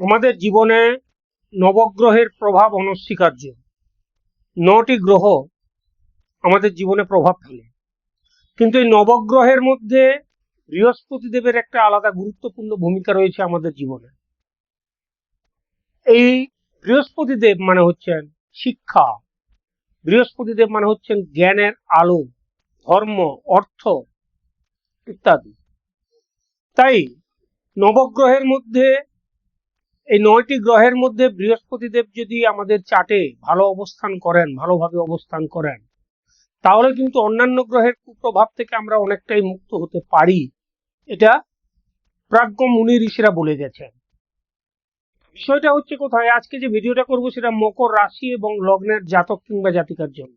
আমাদের জীবনে নবগ্রহের প্রভাব অনস্বীকার্য। নটি গ্রহ আমাদের জীবনে প্রভাব ফেলে। কিন্তু এই নবগ্রহের মধ্যে বৃহস্পতি দেবের একটা আলাদা গুরুত্বপূর্ণ ভূমিকা রয়েছে আমাদের জীবনে। এই বৃহস্পতি দেব মানে হচ্ছেন শিক্ষা। বৃহস্পতি দেব মানে হচ্ছেন জ্ঞানের আলো, ধর্ম, অর্থ ইত্যাদি। তাই নবগ্রহের মধ্যে এই নয়টি গ্রহের মধ্যে বৃহস্পতি দেব যদি আমাদের চাটে ভালো অবস্থান করেন, ভালোভাবে অবস্থান করেন, তাহলে কিন্তু অন্যান্য গ্রহের কুপ্রভাব থেকে আমরা অনেকটাই মুক্ত হতে পারি। এটা প্রাজ্ঞ মুনি ঋষিরা বলে গেছেন। বিষয়টা হচ্ছে কোথায়? আজকে যে ভিডিওটা করব সেটা মকর রাশি এবং লগ্নের জাতক কিংবা জাতিকার জন্য।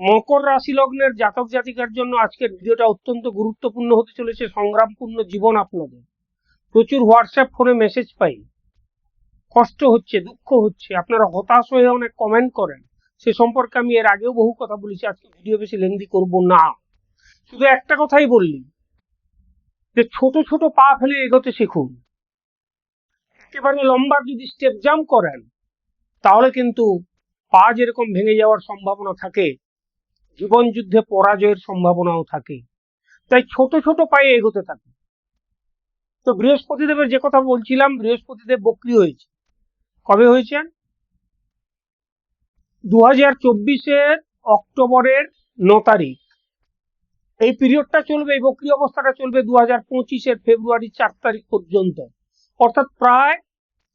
মকর রাশি, লগ্নের জাতক জাতিকার জন্য আজকের ভিডিওটা অত্যন্ত গুরুত্বপূর্ণ হতে চলেছে। সংগ্রামপূর্ণ জীবন আপনাদের। প্রচুর হোয়াটসঅ্যাপ ফোনে মেসেজ পাই। কষ্ট হচ্ছে, দুঃখ হচ্ছে। আপনারা হতাশ হয়ে অনেক কমেন্ট করেন। সে সম্পর্কে আমি এর আগেও বহু কথা বলেছি, আজকে ভিডিও বেশি লেন্দি করব না। শুধু একটা কথাই বললি, যে ছোট ছোট পা ফেলে এগোতে শিখুন। একেবারে লম্বা যদি স্টেপ জাম্প করেন, তাহলে কিন্তু পা যেরকম ভেঙে যাওয়ার সম্ভাবনা থাকে জীবন যুদ্ধে পরাজয়ের সম্ভাবনাও থাকে। তাই ছোট ছোট পায়ে এগোতে থাকে তো বৃহস্পতি দেবের যে কথা বলছিলাম বৃহস্পতি দেব বক্রি হয়েছে। কবে হয়েছেন? দু হাজার চব্বিশের অক্টোবরের ন তারিখ। এই পিরিয়ডটা চলবে, এই বক্রি অবস্থাটা চলবে দু হাজার পঁচিশের ফেব্রুয়ারি চার তারিখ পর্যন্ত। অর্থাৎ প্রায়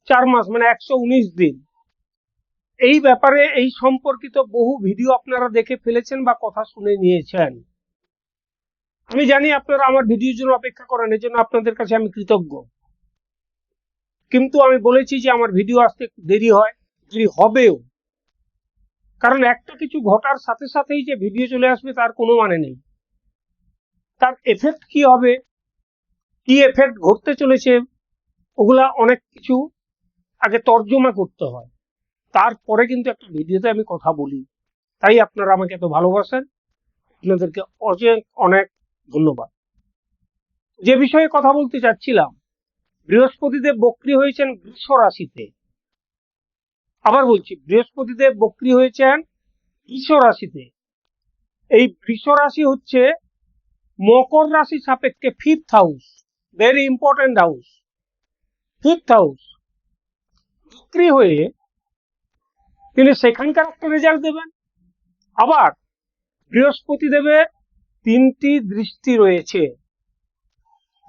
চার মাস মানে একশো উনিশ দিন। এই ব্যাপারে এই সম্পর্কিত বহু ভিডিও আপনারা দেখে ফেলেছেন বা কথা শুনে নিয়েছেন। আমি জানি আপনারা আমার ভিডিওর জন্য অপেক্ষা করেন এর জন্য আপনাদের কাছে আমি কৃতজ্ঞ। কিন্তু আমি বলেছি যে আমার ভিডিও আসতে দেরি হয়, দেরি হবেও। কারণ একটা কিছু ঘটার সাথে সাথেই যে ভিডিও চলে আসবে তার কোনো মানে নেই। তার এফেক্ট কি হবে? কি এফেক্ট ঘটতে চলেছে? ওগুলা অনেক কিছু আগে তর্জমা করতে হয়। তারপরে কিন্তু একটা ভিডিওতে আমি কথা বলি। তাই আপনারা আমাকে এত ভালোবাসেন। আপনাদেরকে অনেক অনেক ধন্যবাদ। যে বিষয়ে কথা বলতে চাচ্ছিলাম, বৃহস্পতিদেব বক্রি হয়েছেন বৃষ রাশিতে। আবার বলছি, বৃহস্পতিদেব বক্রি হয়েছেন বৃষ রাশিতে। এই বৃষ রাশি হচ্ছে মকর রাশি সাপেক্ষে fifth house very important house fifth house বক্রি হয়ে তিনি সেখানকার একটা রেজাল্ট দেবেন। আবার বৃহস্পতি দেবের তিনটি দৃষ্টি রয়েছে।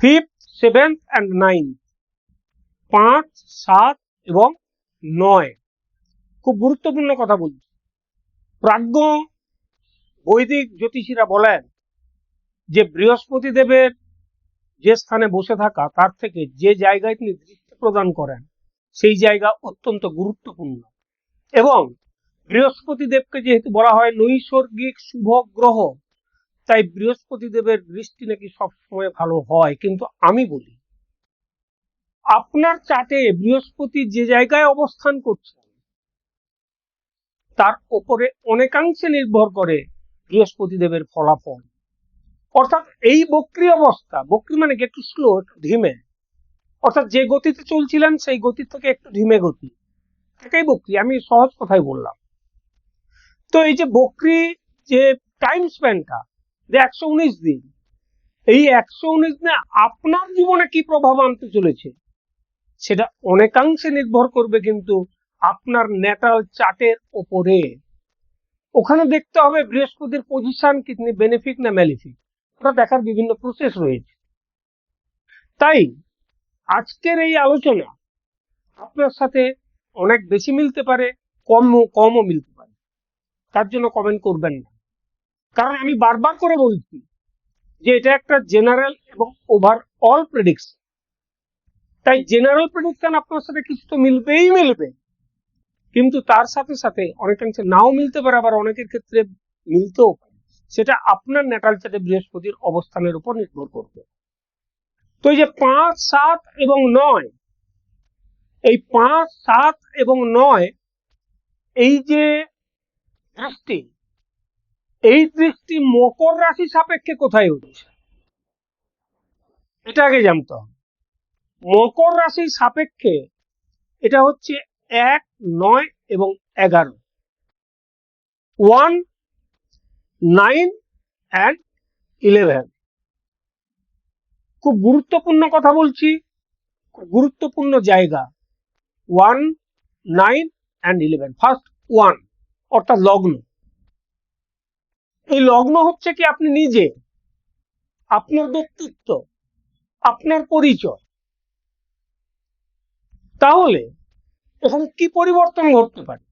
ফিফথ সেভেন্থ অ্যান্ড নাইন পাঁচ, সাত এবং নয়। খুব গুরুত্বপূর্ণ কথা বলছি। প্রাজ্ঞ বৈদিক জ্যোতিষীরা বলেন যে বৃহস্পতি দেবের যে স্থানে বসে থাকা, তার থেকে যে জায়গায় তিনি দৃষ্টি প্রদান করেন, সেই জায়গা অত্যন্ত গুরুত্বপূর্ণ। এবং বৃহস্পতি দেবকে যেহেতু বলা হয় নৈসর্গিক শুভ গ্রহ তাই বৃহস্পতি দেবের দৃষ্টি নাকি সবসময় ভালো হয়, কিন্তু আমি বলি, আপনার চাটে বৃহস্পতি যে জায়গায় অবস্থান করছে তার উপরে অনেকাংশে নির্ভর করে বৃহস্পতি দেবের ফলাফল। অর্থাৎ এই বক্রি অবস্থা, বক্রি মানে একটু স্লো একটু ধীমে। অর্থাৎ যে গতিতে চলছিলেন, সেই গতির থেকে একটু ধীমে গতি। এটাই বক্রি, আমি সহজ কথাই বললাম। তো এই যে বক্রি যে টাইম স্প্যানটা যে একশো উনিশ দিন। এই একশো উনিশ দিনে আপনার জীবনে কি প্রভাব আনতে চলেছে? সেটা অনেকাংশে নির্ভর করবে কিন্তু আপনার ন্যাটাল চার্টের ওপরে। ওখানে দেখতে হবে বৃহস্পতির পজিশন কিডনি বেনিফিট না ম্যালিফিক ওটা দেখার বিভিন্ন প্রসেস রয়েছে। তাই আজকের এই আলোচনা আপনার সাথে অনেক বেশি মিলতে পারে কম কমও মিলতে পারে। তার জন্য কমেন্ট করবেন না। কারণ আমি বারবার করে বলছি যে এটা একটা জেনারেল এবং ওভারঅল প্রেডিকশন তাই জেনারেল প্রেডিকশন আপনার সাথে কিছু তো মিলবেই মিলবে। কিন্তু তার সাথে সাথে অনেকাংশে নাও মিলতে পারে, আবার অনেকের ক্ষেত্রে মিলতেও পারে। সেটা আপনার ন্যাটাল চার্টে বৃহস্পতির অবস্থানের উপর নির্ভর করবে। তো এই যে পাঁচ, সাত এবং নয়, এই পাঁচ, সাত এবং নয়, এই যে দৃষ্টি এই দৃষ্টি মকর রাশি সাপেক্ষে কোথায় হচ্ছে? এটা আগে জানতে হবে। মকর রাশির সাপেক্ষে এটা হচ্ছে এক, নয় এবং এগারো। One, nine and eleven. খুব গুরুত্বপূর্ণ কথা বলছি, খুব গুরুত্বপূর্ণ জায়গা। One, nine and eleven. First one, অর্থাৎ লগ্ন। এই লগ্ন হচ্ছে কি আপনি নিজে, আপনার ব্যক্তিত্ব, আপনার পরিচয়। তাহলে এখানে কি পরিবর্তন ঘটতে পারে?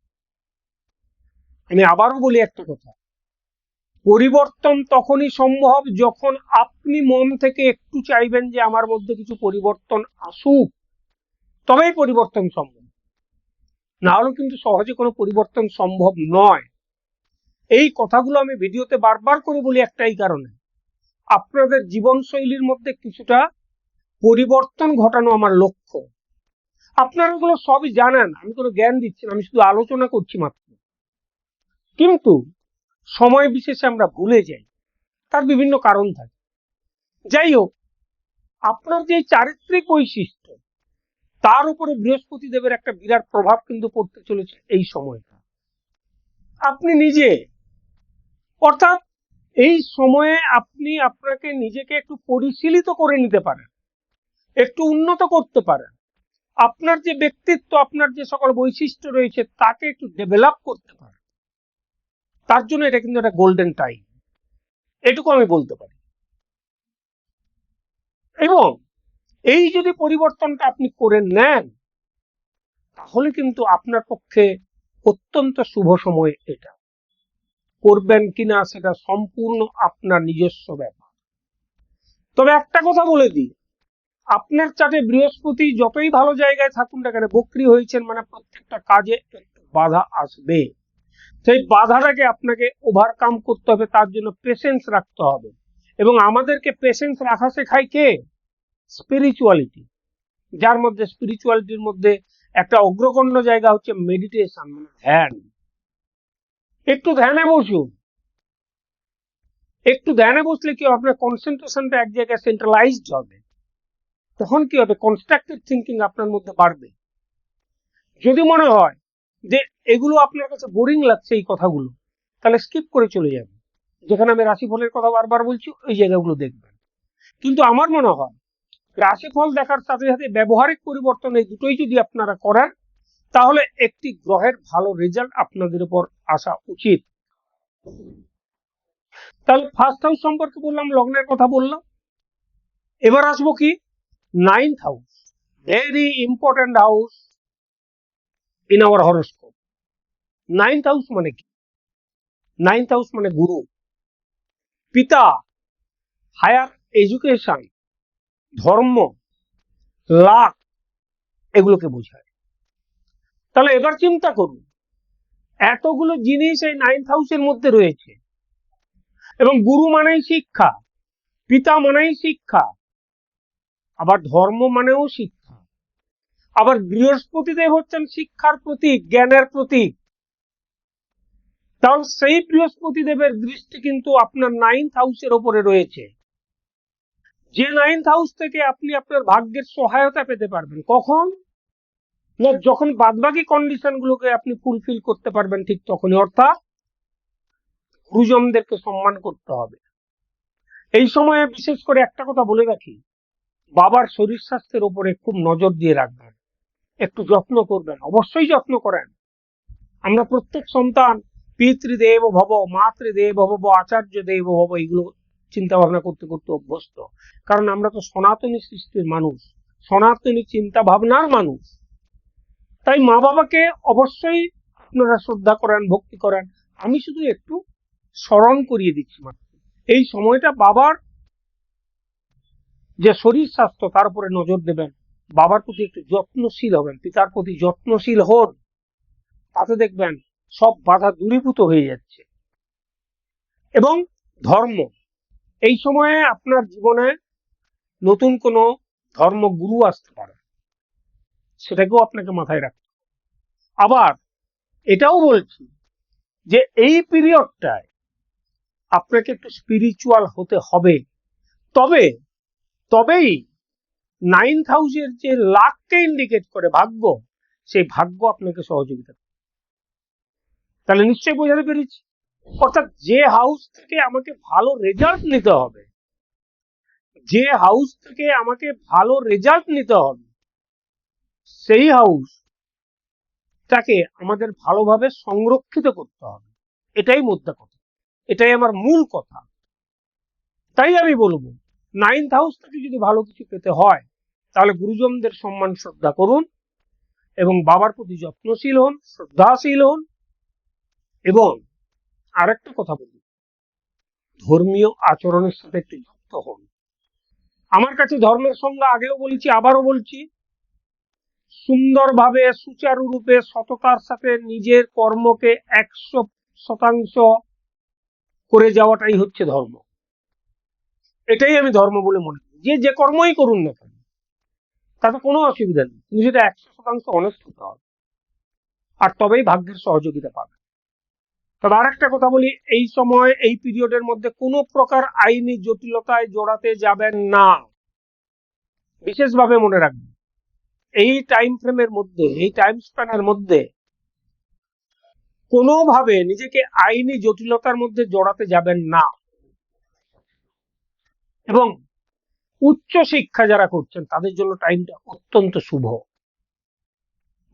আমি আবারও বলি একটা কথা। পরিবর্তন তখনই সম্ভব যখন আপনি মন থেকে একটু চাইবেন যে আমার মধ্যে কিছু পরিবর্তন আসুক। তবেই পরিবর্তন সম্ভব। না হলেও কিন্তু সহজে কোনো পরিবর্তন সম্ভব নয়। এই কথাগুলো আমি ভিডিওতে বারবার করে বলি একটাই কারণে। আপনাদের জীবনশৈলীর মধ্যে কিছুটা পরিবর্তন ঘটানো আমার লক্ষ্য। আপনারা এগুলো সবই জানেন, আমি কোনো জ্ঞান দিচ্ছি না, আমি শুধু আলোচনা করছি মাত্র। কিন্তু সময় বিশেষে আমরা ভুলে যাই, তার বিভিন্ন কারণ থাকে। যাই হোক, আপনার যে চারিত্রিক বৈশিষ্ট্য, তার উপরে বৃহস্পতি দেবের একটা বিরাট প্রভাব কিন্তু পড়তে চলেছে এই সময়টা। আপনি নিজে অর্থাৎ এই সময়ে আপনি আপনাকে নিজেকে একটু পরিশীলিত করে নিতে পারেন। একটু উন্নত করতে পারেন। আপনার যে ব্যক্তিত্ব, আপনার যে সকল বৈশিষ্ট্য রয়েছে, তাকে একটু ডেভেলপ করতে পারেন। তার জন্য এটা কিন্তু একটা গোল্ডেন টাইম এটুকু আমি বলতে পারি। এবং এই যদি পরিবর্তনটা আপনি করে নেন, তাহলে কিন্তু আপনার পক্ষে অত্যন্ত শুভ সময় এটা। করবেন কিনা সেটা সম্পূর্ণ আপনার নিজস্ব ব্যাপার। তবে একটা কথা বলে দিই, আপনার চাটে বৃহস্পতি যতই ভালো জায়গায় থাকুন না কেন, বক্রি হয়েছেন মানে প্রত্যেকটা কাজে বাধা আসবে। সেই বাধাটাকে আপনাকে ওভারকাম করতে হবে, তার জন্য পেশেন্স রাখতে হবে। এবং আমাদেরকে পেশেন্স রাখা শেখায় কে? স্পিরিচুয়ালিটি যার মধ্যে স্পিরিচুয়ালিটির মধ্যে একটা অগ্রগণ্য জায়গা হচ্ছে মেডিটেশন মানে ধ্যান। একটু ধ্যানে বসুন। একটু ধ্যানে বসলে কি? আপনার কনসেন্ট্রেশনটা এক জায়গায় সেন্ট্রালাইজড হবে। তখন কি হবে? কনস্ট্রাকটিভ থিঙ্কিং আপনার মধ্যে বাড়বে। যদি মনে হয় যে এগুলো আপনার কাছে বোরিং লাগছে এই কথাগুলো, তাহলে স্কিপ করে চলে যাবে যেখানে আমি রাশিফলের কথা বারবার বলছি, ওই জায়গাগুলো দেখবেন। কিন্তু আমার মনে হয়, রাশিফল দেখার সাথে সাথে ব্যবহারিক পরিবর্তন এই দুটোই যদি আপনারা করেন তাহলে একটি গ্রহের ভালো রেজাল্ট আপনাদের উপর আসা উচিত। তাহলে ফার্স্ট হাউস সম্পর্কে বললাম, লগ্নের কথা বললাম। এবার আসব কি? Ninth house very important house in our horoscope ninth house মানে কি? নাইন্থ হাউস মানে গুরু। পিতা হায়ার এডুকেশন ধর্ম লাখ এগুলোকে বোঝায়। তাহলে এবার চিন্তা করুন, এতগুলো জিনিস এই নাইন্থ হাউসের মধ্যে রয়েছে। এবং গুরু মানেই শিক্ষা, পিতা মানেই শিক্ষা, আবার ধর্ম মানেও শিক্ষা। আবার বৃহস্পতি দেব হচ্ছেন শিক্ষার প্রতীক, জ্ঞানের প্রতীক। তাহলে সেই বৃহস্পতি দেবের দৃষ্টি কিন্তু আপনার নাইন্থ হাউসের ওপরে রয়েছে। যে নাইন্থ হাউস থেকে আপনি আপনার ভাগ্যের সহায়তা পেতে পারবেন। কখন? না, যখন বাদবাকি কন্ডিশন গুলোকে আপনি ফুলফিল করতে পারবেন ঠিক তখনই, অর্থাৎ গুরুজনদেরকে সম্মান করতে হবে। এই সময়ে বিশেষ করে একটা কথা বলে রাখি, বাবার শরীর স্বাস্থ্যের উপরে খুব নজর দিয়ে রাখবেন, একটু যত্ন করবেন, অবশ্যই যত্ন করেন। আমরা প্রত্যেক সন্তান পিতৃদেব ভব, মাতৃদেব ভব, আচার্য দেব ভব এগুলো চিন্তা ভাবনা করতে করতে অভ্যস্ত। কারণ আমরা তো সনাতনী সৃষ্টির মানুষ, সনাতনী চিন্তা ভাবনার মানুষ। তাই মা বাবাকে অবশ্যই আপনারা শ্রদ্ধা করেন, ভক্তি করেন। আমি শুধু একটু স্মরণ করিয়ে দিচ্ছি মাত্র এই সময়টা বাবার যে শরীর স্বাস্থ্য, তার উপরে নজর দেবেন। বাবার প্রতি একটু যত্নশীল হবেন, পিতার প্রতি যত্নশীল হন। তাতে দেখবেন সব বাধা দূরীভূত হয়ে যাচ্ছে। এবং ধর্ম, এই সময়ে আপনার জীবনে নতুন কোনো ধর্মগুরু আসতে পারে। সেটাকেও আপনাকে মাথায় রাখতে। আবার এটাও বলছি যে এই পিরিয়ডটায় আপনাকে একটু স্পিরিচুয়াল হতে হবে তবে, তবেই নাইন হাউসের যে লাককে ইন্ডিকেট করে ভাগ্য, সেই ভাগ্য আপনাকে সহযোগিতা করে। তাহলে নিশ্চয়ই বোঝাতে পেরেছি অর্থাৎ যে হাউস থেকে আমাকে ভালো রেজাল্ট নিতে হবে, যে হাউস থেকে আমাকে ভালো রেজাল্ট নিতে হবে সেই হাউস তাকে আমাদের ভালোভাবে সংরক্ষিত করতে হবে। এটাই মুদ্রা কথা। এটাই আমার মূল কথা। তাই আমি বলব নাইন্থ হাউস থেকে যদি ভালো কিছু পেতে হয়, তাহলে গুরুজনদের সম্মান শ্রদ্ধা করুন এবং বাবার প্রতি যত্নশীল হন, শ্রদ্ধাশীল হন এবং আরেকটা কথা বলি, ধর্মীয় আচরণের সাথে একটু যুক্ত হন। আমার কাছে ধর্মের সঙ্গে আগেও বলেছি, আবারও বলছি সুন্দরভাবে, সুচারুরূপে সততার সাথে নিজের কর্মকে একশো শতাংশ করে যাওয়াটাই হচ্ছে ধর্ম। এটাই আমি ধর্ম বলে মনে করি। যে যে কর্মই করুন না কেন, তাতে কোনো অসুবিধা নেই। কিন্তু সেটা একশো শতাংশ অনেস্ট হবে। আর তবেই ভাগ্যের সহযোগিতা পাবে। তবে আর একটা কথা বলি, এই সময়, এই পিরিয়ডের মধ্যে কোনো প্রকার আইনি জটিলতায় জড়াতে যাবেন না। বিশেষভাবে মনে রাখবেন। এই টাইম ফ্রেমের মধ্যে, এই টাইম স্প্যানের মধ্যে কোনোভাবে নিজেকে আইনি জটিলতার মধ্যে জড়াতে যাবেন না। এবং উচ্চ শিক্ষা যারা করছেন, তাদের জন্য টাইমটা অত্যন্ত শুভ।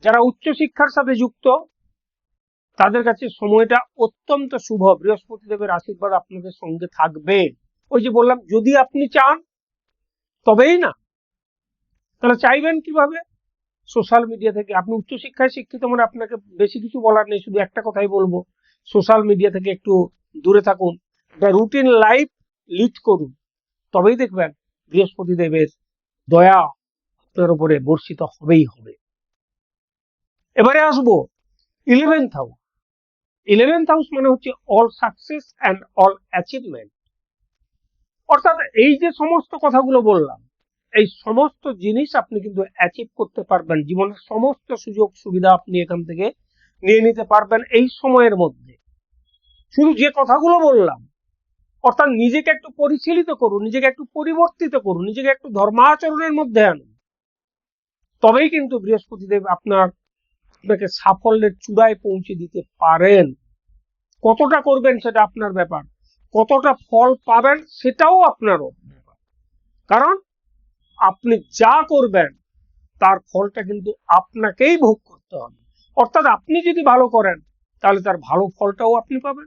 যারা উচ্চ শিক্ষার সাথে যুক্ত, তাদের কাছে সময়টা অত্যন্ত শুভ। বৃহস্পতি দেবের আশীর্বাদ আপনাদের সঙ্গে থাকবে। ওই যে বললাম, যদি আপনি চান, তবেই না। তাহলে চাইবেন কীভাবে? সোশ্যাল মিডিয়া থেকে। আপনি উচ্চশিক্ষায় শিক্ষিত মানে আপনাকে বেশি কিছু বলার নেই, শুধু একটা কথাই বলব। সোশ্যাল মিডিয়া থেকে একটু দূরে থাকুন। একটা রুটিন লাইফ লিড করুন। তবেই দেখবেন বৃহস্পতি দেবের দয়া আপনার উপরে বর্ষিত হবেই হবে। এবারে আসব ইলেভেন্থ হাউস ইলেভেন্থ হাউস মানে হচ্ছে all success and all achievement অর্থাৎ এই যে সমস্ত কথাগুলো বললাম এই সমস্ত জিনিস আপনি কিন্তু অ্যাচিভ করতে পারবেন। জীবনের সমস্ত সুযোগ সুবিধা আপনি এখান থেকে নিয়ে নিতে পারবেন এই সময়ের মধ্যে। শুধু যে কথাগুলো বললাম, অর্থাৎ নিজেকে একটু পরিশীলিত করুন, নিজেকে একটু পরিবর্তিত করুন, নিজেকে একটু ধর্মাচরণের মধ্যে আনুন। তবেই কিন্তু বৃহস্পতিদেব আপনার আপনাকে সাফল্যের চূড়ায় পৌঁছে দিতে পারেন। কতটা করবেন সেটা আপনার ব্যাপার, কতটা ফল পাবেন সেটাও আপনারও ব্যাপার। কারণ আপনি যা করবেন, তার ফলটা কিন্তু আপনাকেই ভোগ করতে হবে। অর্থাৎ আপনি যদি ভালো করেন, তাহলে তার ভালো ফলটাও আপনি পাবেন।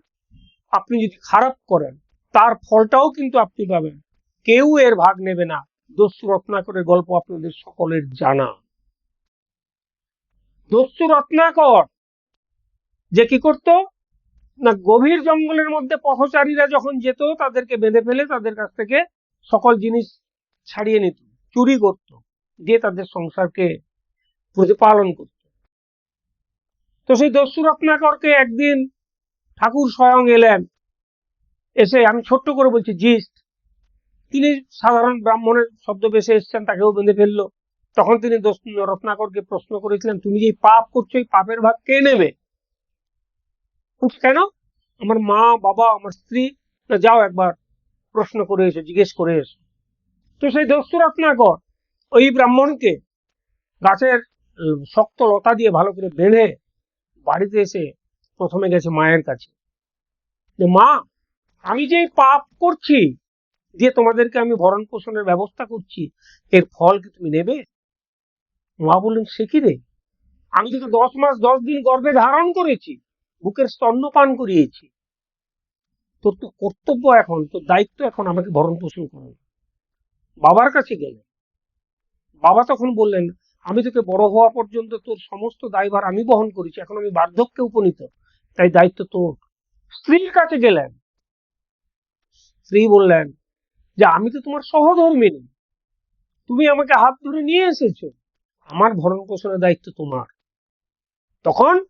আপনি যদি খারাপ করেন, তার ফলটাও কিন্তু আপনি পাবেন। কেউ এর ভাগ নেবে না। দস্যু রত্নাকরের গল্প আপনাদের সকলের জানা। দস্যু রত্নাকর যে কি করতো? না, গভীর জঙ্গলের মধ্যে পথচারীরা যখন যেত, তাদেরকে বেঁধে ফেলে, তাদের কাছ থেকে সকল জিনিস ছাড়িয়ে নিত। চুরি করত দিয়ে তাদের সংসারকে প্রতিপালন করত। তো সেই দস্যু রত্নাকরকে একদিন ঠাকুর স্বয়ং এলেন এসে আমি ছোট্ট করে বলছি জিস্ট। তিনি সাধারণ ব্রাহ্মণের ছদ্মবেশে এসছেন তাকেও বেঁধে ফেলল। তখন তিনি রত্নাকরকে প্রশ্ন করেছিলেন তুমি যে পাপ করছ এই পাপের ভাগ কে নেবে? কেন? আমার মা বাবা আমার স্ত্রী? না, যাও একবার। প্রশ্ন করে এসো জিজ্ঞেস করে এসো। তো সেই দস্যু রত্নাকর ওই ব্রাহ্মণকে গাছের শক্ত লতা দিয়ে ভালো করে বেঁধে বাড়িতে এসে প্রথমে গেছে মায়ের কাছে। যে, মা, আমি যে পাপ করছি, দিয়ে তোমাদেরকে আমি ভরণ পোষণের ব্যবস্থা করছি, এর ফল কি তুমি নেবে? মা বললেন, সে কি রে? আমি তোকে দশ মাস, দশ দিন গর্ভে ধারণ করেছি, বুকের স্তন্যপান করিয়েছি। তোর তো কর্তব্য এখন, তোর দায়িত্ব এখন আমাকে ভরণ পোষণ করো বাবার কাছে গেলেন বাবা তখন বললেন, আমি তোকে বড় হওয়া পর্যন্ত তোর সমস্ত দায়ভার আমি বহন করেছি, এখন আমি বার্ধক্যে উপনীত। তাই দায়িত্ব তোর। স্ত্রীর কাছে গেলেন। স্ত্রী বললেন, যে আমি তো তোমার সহধর্মিনী। তুমি আমাকে হাত ধরে নিয়ে এসেছ। আমার ভরণ পোষণের দায়িত্ব তোমার। তখন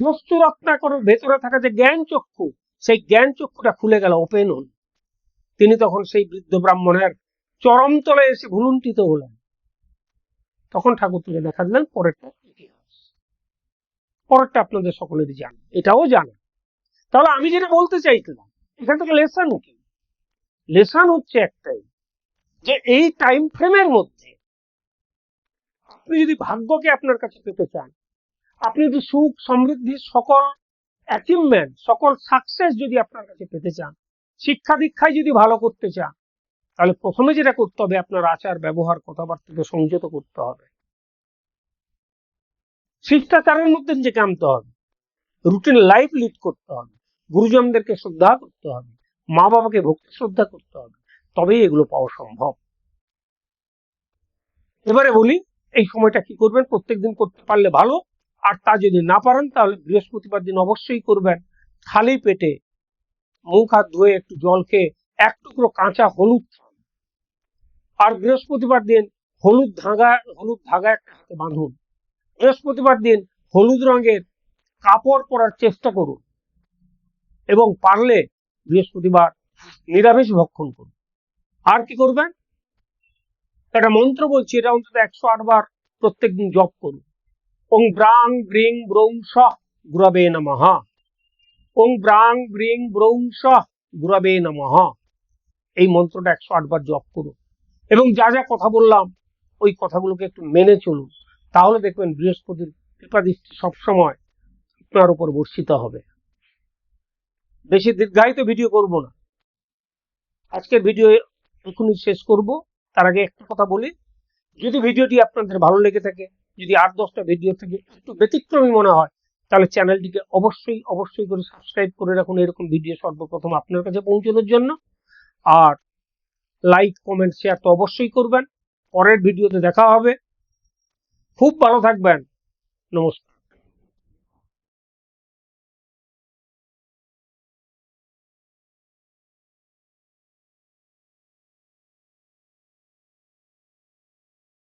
দস্যু রত্নাকরের ভেতরে থাকা যে জ্ঞান চক্ষু, সেই জ্ঞান চক্ষুটা খুলে গেল ওপেন হল। তিনি তখন সেই বৃদ্ধ ব্রাহ্মণের চরম তলে এসে ভুলুণ্ঠিত হলেন। তখন ঠাকুর তুলে দেখা দিলেন, পরেরটা ইতিহাস পরেরটা আপনাদের সকলেরই জানা এটাও জানা তাহলে আমি যেটা বলতে চাইছিলাম, এখান থেকে লেসন কি? লেসন হচ্ছে একটাই, যে এই টাইম ফ্রেমের মধ্যে আপনি যদি ভাগ্যকে আপনার কাছে পেতে চান, আপনি যদি সুখ, সমৃদ্ধি, সকল অ্যাচিভমেন্ট সকল সাকসেস যদি আপনার কাছে পেতে চান, শিক্ষা দীক্ষায় যদি ভালো করতে চান তাহলে প্রথমে যেটা করতে হবে, আপনার আচার, ব্যবহার, কথাবার্তাকে সংযত করতে হবে। শিষ্টাচারের মধ্যে নিজেকে আনতে হবে। রুটিন লাইফ লিড করতে হবে। গুরুজনদেরকে শ্রদ্ধা করতে হবে। মা বাবাকে ভক্তি, শ্রদ্ধা করতে হবে। তবেই এগুলো পাওয়া সম্ভব। এবারে বলি, এই সময়টা কি করবেন? প্রত্যেকদিন করতে পারলে ভালো। আর তা যদি না পারেন, তাহলে বৃহস্পতিবার দিন অবশ্যই করবেন। খালি পেটে মুখ হাত ধুয়ে একটু জল খেয়ে এক টুকরো কাঁচা হলুদ। আর বৃহস্পতিবার দিন হলুদ ধাগা হলুদ ধাগা একটা হাতে বাঁধুন। বৃহস্পতিবার দিন হলুদ রঙের কাপড় পরার চেষ্টা করুন এবং পারলে বৃহস্পতিবার নিরামিষ ভক্ষণ করুন। আর কি করবেন? একটা মন্ত্র বলছি, এটা অন্তত একশো আট বার প্রত্যেকদিন জপ করুন। ওং ব্রাং ব্রিং ব্রৌং সহ গুরবে নমঃ। ওং ব্রাং ব্রিং ব্রৌং সহ গুরবে নমঃ। এই মন্ত্রটা একশো আট বার জপ করুন। এবং যা যা কথা বললাম, ওই কথাগুলোকে একটু মেনে চলুন। তাহলে দেখবেন বৃহস্পতির কৃপা দৃষ্টি সবসময় আপনার উপর বর্ষিত হবে। বেশি দীর্ঘায়িত ভিডিও করব না। আজকের ভিডিও এখনই শেষ করব। তার আগে একটা কথা বলি। যদি ভিডিওটি আপনাদের ভালো লেগে থাকে, যদি আট দশটা ভিডিও থেকে একটু ব্যতিক্রমী মনে হয়, তাহলে চ্যানেলটিকে অবশ্যই অবশ্যই করে সাবস্ক্রাইব করে রাখুন। এরকম ভিডিও সর্বপ্রথম আপনার কাছে পৌঁছানোর জন্য। আর লাইক কমেন্ট শেয়ার তো অবশ্যই করবেন। পরের ভিডিওতে দেখা হবে। খুব ভালো থাকবেন। নমস্কার।